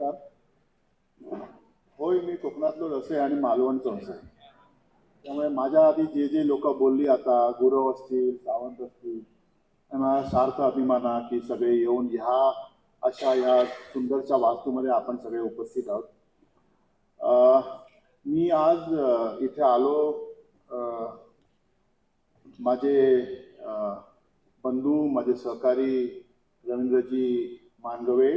नमस्कार. होय मी कोकणातलो असे आणि मालवणचं असे त्यामुळे माझ्या आधी जे जे लोक बोलली आता गुरव असतील सावंत असतील त्यांना सार्थ अभिमाना की सगळे येऊन ह्या अशा या सुंदरच्या वास्तूमध्ये आपण सगळे उपस्थित आहोत. मी आज इथे आलो माझे बंधू माझे सहकारी रवींद्रजी मानगवे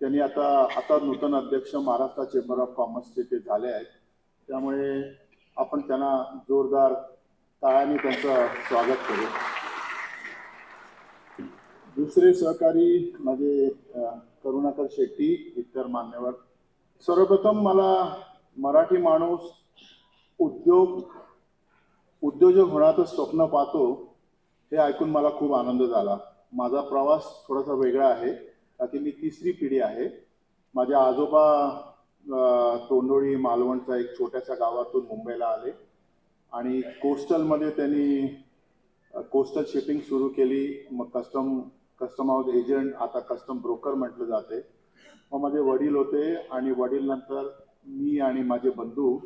त्यांनी आता आता नूतन अध्यक्ष महाराष्ट्र चेंबर ऑफ कॉमर्सचे ते झाले आहेत. त्यामुळे आपण त्यांना जोरदार टाळ्यांनी त्यांचं स्वागत करू. दुसरे सहकारी माझे करुणाकर शेट्टी इतर मान्यवर. सर्वप्रथम मला मराठी माणूस उद्योग उद्योजक होण्याचं स्वप्न पाहतो हे ऐकून मला खूप आनंद झाला. माझा प्रवास थोडासा वेगळा आहे. का मी तिसरी पिढी आहे. माझे आजोबा तोंडोळी मालवणचा एक छोट्याशा गावातून मुंबईला आले आणि कोस्टलमध्ये त्यांनी कोस्टल शिपिंग सुरू केली. मग कस्टम कस्टम हाऊस एजंट आता कस्टम ब्रोकर म्हटलं जाते. मग माझे वडील होते आणि वडील नंतर मी आणि माझे बंधू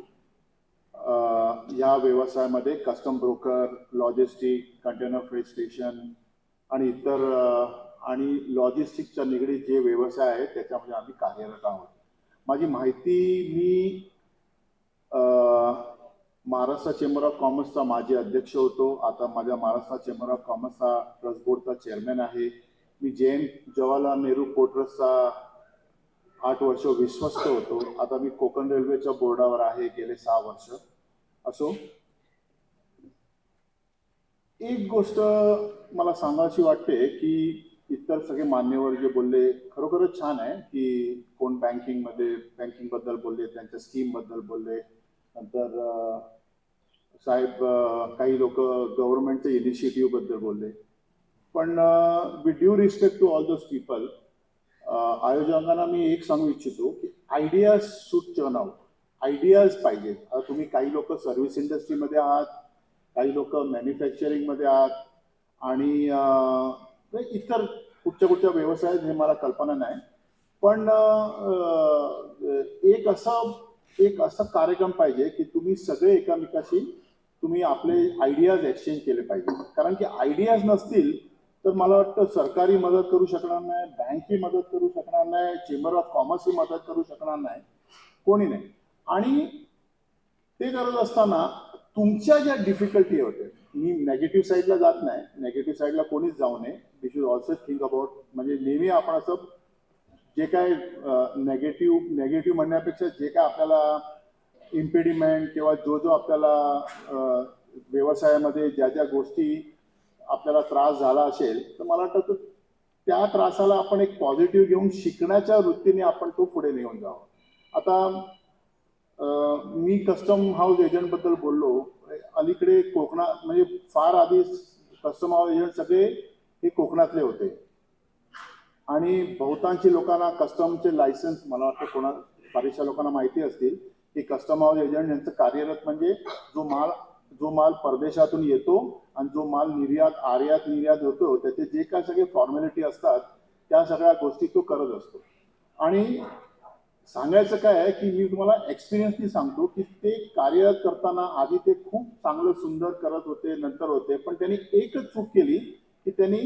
या व्यवसायामध्ये custom broker logistic container freight station आणि इतर आणि लॉजिस्टिकच्या निगडीत जे व्यवसाय आहेत त्याच्यामध्ये आम्ही कार्यरत आहोत. माझी माहिती मी महाराष्ट्र चेंबर ऑफ कॉमर्सचा माजी अध्यक्ष होतो. आता माझ्या महाराष्ट्र चेंबर ऑफ कॉमर्सचा ट्रस्ट बोर्डचा चेअरमॅन आहे. मी जैन जवाहरलाल नेहरू पोर्ट आठ वर्ष विश्वस्त होतो. आता मी कोकण रेल्वेच्या बोर्डावर आहे गेले सहा वर्ष. असो एक गोष्ट मला सांगायची वाटते की इतर सगळे मान्यवर जे बोलले खरोखरच छान आहे की कोण बँकिंगमध्ये बँकिंगबद्दल बोलले त्यांच्या स्कीमबद्दल बोलले. नंतर साहेब काही लोक गव्हर्नमेंटच्या इनिशिएटिव्हबद्दल बोलले. पण with due respect to all those people आयोजकांना मी एक सांगू इच्छितो की ideas should turn out ideas पाहिजेत. तुम्ही काही लोक सर्व्हिस इंडस्ट्रीमध्ये आहात काही लोक मॅन्युफॅक्चरिंगमध्ये आहात आणि इतर कुठच्या कुठच्या व्यवसायात हे मला कल्पना नाही. पण एक असा एक असा कार्यक्रम पाहिजे की तुम्ही सगळे एकामेकाशी तुम्ही आपले आयडियाज एक्सचेंज केले पाहिजे. कारण की आयडियाज नसतील तर मला वाटतं सरकारी मदत करू शकणार नाही बँक ही मदत करू शकणार नाही चेंबर ऑफ कॉमर्स ही मदत करू शकणार नाही. कोणी नाही. आणि ते करत असताना तुमच्या ज्या डिफिकल्टी होत्या मी नेगेटिव्ह साईडला जात नाही. नेगेटिव्ह साईडला कोणीच जाऊ नये. We should also think about म्हणजे नेहमी आपण असं जे काय नेगेटिव्ह नेगेटिव्ह म्हणण्यापेक्षा जे काय आपल्याला इम्पेडिमेंट किंवा जो जो आपल्याला व्यवसायामध्ये ज्या ज्या गोष्टी आपल्याला त्रास झाला असेल तर मला वाटतं त्या त्रासाला आपण एक पॉझिटिव्ह घेऊन शिकण्याच्या वृत्तीने आपण तो पुढे नेऊन जावं. आता मी कस्टम हाऊस एजंटबद्दल बोललो. अलीकडे कोकणात म्हणजे फार आधी कस्टम एजंट सगळे हे कोकणातले होते. आणि बहुतांशी लोकांना कस्टमचे लायसन्स मला वाटतं कोणा बऱ्याचशा लोकांना माहिती असतील की कस्टम हाऊस एजंट यांचं कार्यरत म्हणजे जो माल जो माल परदेशातून येतो आणि जो माल निर्यात आयात निर्यात होतो त्याचे जे काय सगळे फॉर्मॅलिटी असतात त्या सगळ्या गोष्टी तो करत असतो. आणि सांगायचं काय आहे की मी तुम्हाला एक्सपिरियन्सनी सांगतो की ते कार्यरत करताना आधी ते खूप चांगलं सुंदर करत होते नंतर होते. पण त्यांनी एकच चूक केली की त्यांनी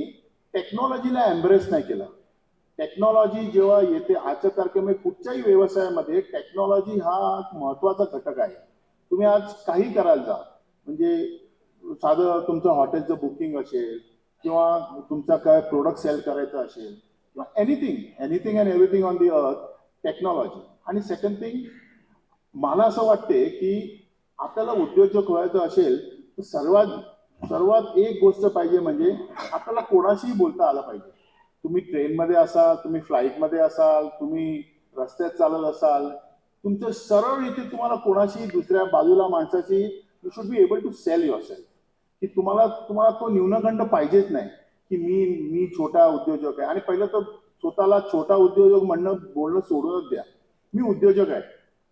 टेक्नॉलॉजीला एम्ब्रेस नाही केला. टेक्नॉलॉजी जेव्हा येते आजच्या तारखेमध्ये कुठच्याही व्यवसायामध्ये टेक्नॉलॉजी हा एक महत्त्वाचा घटक आहे. तुम्ही आज काही करायला जा. म्हणजे साधं तुमचं हॉटेलचं बुकिंग असेल किंवा तुमचा काय प्रोडक्ट सेल करायचा असेल किंवा anything anything and everything on the earth technology आणि सेकंड थिंग मला असं वाटते की आपल्याला उद्योजक व्हायचं असेल तर सर्वात सर्वात एक गोष्ट पाहिजे म्हणजे आपल्याला कोणाशीही बोलता आलं पाहिजे. तुम्ही ट्रेनमध्ये असाल तुम्ही फ्लाईटमध्ये असाल तुम्ही रस्त्यात चालत असाल तुमचं सरळ इथे तुम्हाला कोणाशी दुसऱ्या बाजूला माणसाची you should be able to sell yourself की तुम्हाला तुम्हाला तो न्यूनगंड पाहिजेच नाही की मी मी छोटा उद्योजक आहे. आणि पहिलं तर स्वतःला छोटा उद्योजक म्हणणं बोलणं सोडूनच द्या. मी उद्योजक आहे.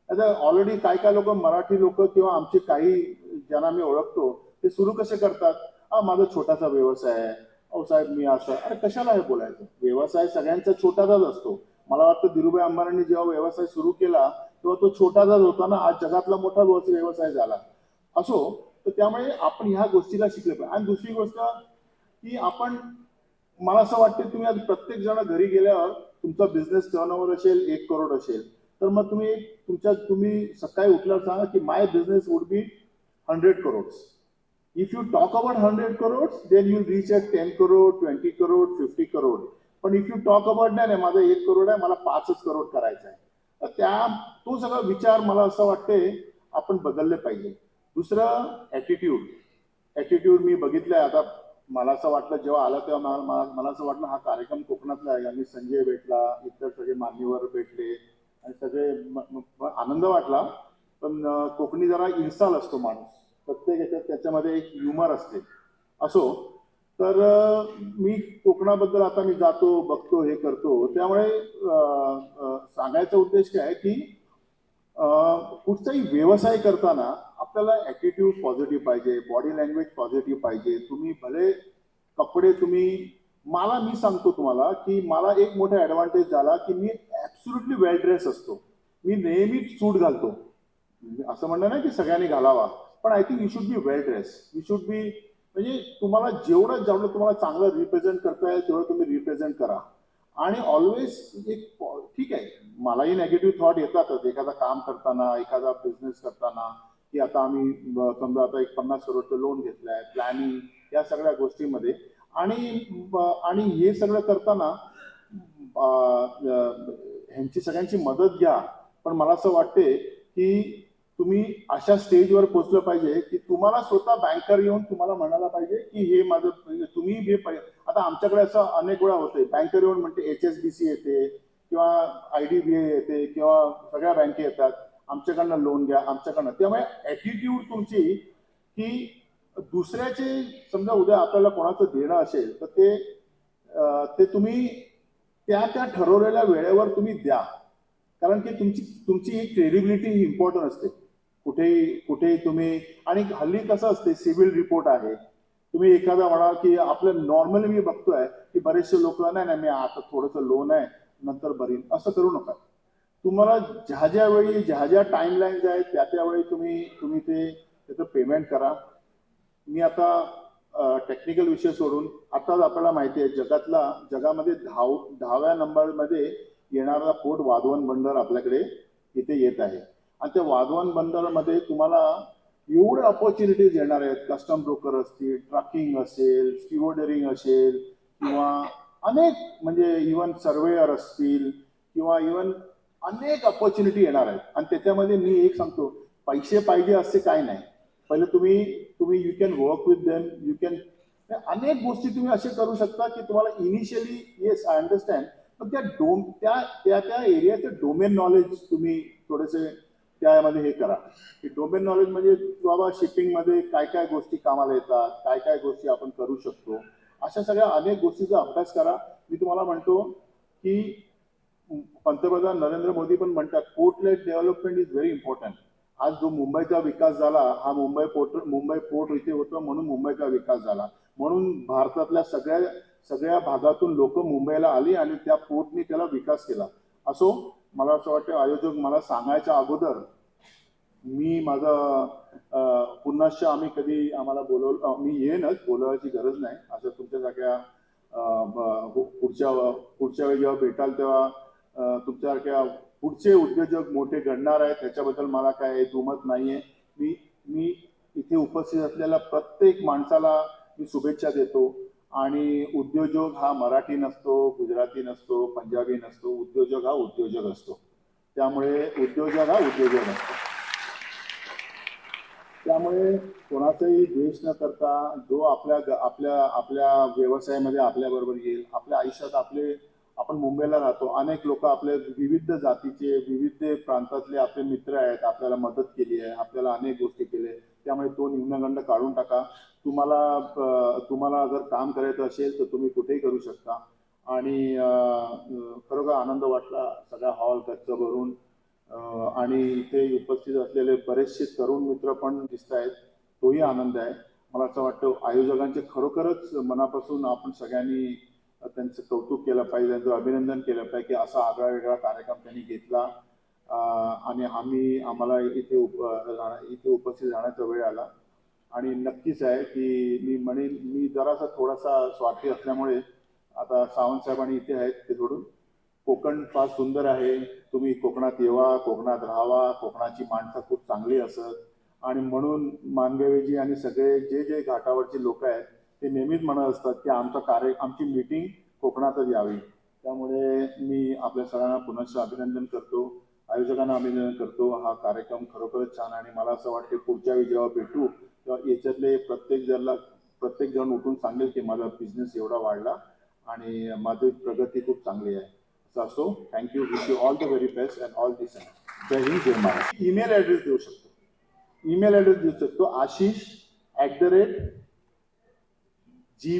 आता ऑलरेडी काय काय लोक मराठी लोक किंवा आमचे काही ज्यांना मी ओळखतो ते सुरू कसे करतात? हा माझा छोटासा व्यवसाय आहे. अहो साहेब मी असं अरे कशाला हे बोलायचं? व्यवसाय सगळ्यांचा छोटासाच असतो. मला वाटतं धीरूभाई अंबानींनी जेव्हा व्यवसाय सुरू केला तेव्हा तो छोटासाच होता ना? आज जगातला मोठा व्यवसाय झाला. असो तर त्यामुळे आपण ह्या गोष्टीला शिकले पाहिजे. आणि दुसरी गोष्ट की आपण मला असं वाटतं तुम्ही आज प्रत्येक जण घरी गेल्यावर तुमचा बिझनेस टर्नओव्हर असेल एक करोड असेल. तर मग तुम्ही तुमच्या तुम्ही सकाळी उठल्यावर सांगा की my business would be hundred crores if you talk about hundred crores then you reach at ten crore twenty crore fifty crore पण इफ यू टॉक अबाउट नाही नाही माझा एक करोड आहे मला पाचच करोड करायचा आहे. तर त्या तो सगळा विचार मला असं वाटते आपण बदलले पाहिजे. दुसरं ॲटिट्यूड ॲटिट्यूड मी बघितलंय आता मला असं वाटलं जेव्हा आला तेव्हा मला मला- असं वाटलं हा कार्यक्रम कोकणातला आहे. आणि संजय भेटला इतर सगळे मान्यवर भेटले आणि सगळे आनंद वाटला. पण कोकणी जरा इन्स्टॉल असतो माणूस. प्रत्येक याच्यात त्याच्यामध्ये एक ह्युमर असते. असो तर मी कोकणाबद्दल आता मी जातो बघतो हे करतो. त्यामुळे सांगायचा उद्देश काय आहे की कुठचाही व्यवसाय करताना आपल्याला ॲटिट्यूड पॉझिटिव्ह पाहिजे बॉडी लँग्वेज पॉझिटिव्ह पाहिजे. तुम्ही भले कपडे तुम्ही मला मी सांगतो तुम्हाला की मला एक मोठा ॲडव्हान्टेज झाला की मी ॲब्सुल्युटली वेल ड्रेस असतो. मी नेहमीच सूट घालतो. म्हणजे असं म्हणणं नाही की सगळ्यांनी घालावा पण I think you should be well dress you should be म्हणजे तुम्हाला जेवढं जेवढं तुम्हाला चांगलं रिप्रेझेंट करता येईल तेवढं तुम्ही रिप्रेझेंट करा. आणि ऑलवेज एक ठीक आहे मलाही नेगेटिव्ह थॉट येतातच. एखादा काम करताना एखादा बिझनेस करताना. की आता आम्ही समजा आता एक पन्नास करोडचं लोन घेतलं आहे प्लॅनिंग या सगळ्या गोष्टीमध्ये. आणि आणि हे सगळं करताना ह्यांची सगळ्यांची मदत घ्या. पण मला असं वाटते की तुम्ही अशा स्टेजवर पोचलं पाहिजे की तुम्हाला स्वतः बँकर येऊन तुम्हाला म्हणायला पाहिजे की हे माझं म्हणजे तुम्ही हे आता आमच्याकडे असं अनेक वेळा होते बँकर येऊन म्हणते एच एस बी सी येते किंवा आय डी बी ए येते किंवा सगळ्या बँके येतात. आमच्याकडनं लोन घ्या आमच्याकडनं. त्यामुळे ॲटिट्यूड तुमची की दुसऱ्याचे समजा उद्या आपल्याला कोणाचं देणं असेल तर ते ते तुम्ही त्या त्या ठरवलेल्या वेळेवर तुम्ही द्या. कारण की तुमची तुमची ही क्रेडिबिलिटी ही इम्पॉर्टंट असते. कुठेही कुठेही तुम्ही आणि हल्ली कसं असते सिव्हिल रिपोर्ट आहे. तुम्ही एखादा म्हणाल की आपलं नॉर्मली मी बघतोय की बरेचसे लोक नाही नाही मी आता थोडंसं लोन आहे नंतर भरीन. असं करू नका. तुम्हाला ज्या ज्या वेळी ज्या ज्या टाईमलाईन्स आहेत त्या त्यावेळी तुम्ही तुम्ही ते त्याचं पेमेंट करा. मी आता टेक्निकल विषय सोडून आताच आपल्याला माहिती आहे जगातला जगामध्ये धाव दहाव्या नंबरमध्ये येणारा पोर्ट वाधवन बंदर आपल्याकडे इथे येत आहे. आणि त्या वाधवन बंदरमध्ये तुम्हाला एवढे ऑपॉर्च्युनिटीज येणार आहेत. कस्टम ब्रोकर असतील ट्रॅकिंग असेल स्टिओडरिंग असेल किंवा अनेक म्हणजे इवन सर्वेअर असतील किंवा इवन अनेक ऑपॉर्च्युनिटी येणार आहेत. आणि त्याच्यामध्ये मी एक सांगतो पैसे पाहिजे असे काय नाही. पहिले तुम्ही तुम्ही you can work with them you can अनेक गोष्टी तुम्ही असे करू शकता की तुम्हाला इनिशियली येस आय अंडरस्टँड पण त्या डोम त्या त्या त्या एरियाचं डोमेन नॉलेज तुम्ही थोडेसे त्यामध्ये हे करा. की डोमेन नॉलेज म्हणजे बाबा शिपिंगमध्ये काय काय गोष्टी कामाला येतात काय काय गोष्टी आपण करू शकतो. अशा सगळ्या अनेक गोष्टीचा अभ्यास करा. मी तुम्हाला म्हणतो की पंतप्रधान नरेंद्र मोदी पण म्हणतात port led development is very important आज जो मुंबईचा विकास झाला हा मुंबई पोर्ट मुंबई पोर्ट इथे होतो म्हणून मुंबईचा विकास झाला. म्हणून भारतातल्या सगळ्या सगळ्या भागातून लोक मुंबईला आली आणि त्या पोर्टने त्याला विकास केला. असो मला असं वाटतं आयोजक मला सांगायच्या अगोदर मी माझं पुन्हाशा आम्ही कधी आम्हाला बोलवलं मी येईनच बोलवायची गरज नाही. असं तुमच्या सगळ्या पुढच्या पुढच्या वेळी जेव्हा भेटाल तेव्हा तुमच्यासारख्या पुढचे उद्योजक मोठे घडणार आहेत त्याच्याबद्दल मला काय दुमत नाहीये. मी मी इथे उपस्थित असलेल्या प्रत्येक माणसाला मी शुभेच्छा देतो. आणि उद्योजक हा मराठी नसतो गुजराती नसतो पंजाबी नसतो उद्योजक हा उद्योजक असतो. त्यामुळे उद्योजक हा उद्योजक असतो. त्यामुळे कोणाचाही द्वेष न करता जो आपल्या आपल्या आपल्या व्यवसायामध्ये आपल्याबरोबर येईल आपल्या आयुष्यात आपले आपण मुंबईला राहतो. अनेक लोक आपले विविध जातीचे विविध प्रांतातले आपले मित्र आहेत. आपल्याला मदत केली आहे. आपल्याला अनेक गोष्टी केल्या त्यामुळे तो निम्नगंड काढून टाका. तुम्हाला तुम्हाला जर काम करायचं असेल तर तुम्ही कुठेही करू शकता. आणि खरोखर आनंद वाटला सगळा हॉल गच्च भरून आणि इथे उपस्थित असलेले बरेचसे तरुण मित्र पण दिसत आहेत. तोही आनंद आहे. मला असं वाटतं आयोजकांचे खरोखरच मनापासून आपण सगळ्यांनी त्यांचं कौतुक केलं पाहिजे त्यांचं अभिनंदन केलं पाहिजे की असा आगळा वेगळा कार्यक्रम त्यांनी घेतला. आणि आम्ही आम्हाला इथे उप इथे उपस्थित राहण्याचा वेळ आला. आणि नक्कीच आहे की मी म्हणेन मी जरासा थोडासा स्वार्थी असल्यामुळे आता सावंतसाहेब आणि इथे आहेत ते सोडून. कोकण फार सुंदर आहे. तुम्ही कोकणात येवा कोकणात राहावा कोकणाची माणसं खूप चांगली असत. आणि म्हणून मानगवेजी आणि सगळे जे जे घाटावरचे लोक आहेत ते नेहमीच म्हणत असतात की आमचं कार्य आमची मीटिंग कोकणातच यावी. त्यामुळे मी आपल्या सगळ्यांना पुनश्च अभिनंदन करतो. आयोजकांना अभिनंदन करतो. हा कार्यक्रम खरोखरच छान आणि मला असं वाटते पुढच्या वेळी जेव्हा भेटू तेव्हा याच्यातले प्रत्येक जणला प्रत्येक जण उठून सांगेल की माझा बिझनेस एवढा वाढला आणि माझी प्रगती खूप चांगली आहे. असं असो. Thank you wish you all the very best and all this Jai Hind Jai Maharaj email address देऊ शकतो. ईमेल ॲड्रेस देऊ शकतो. Ashish at the rate G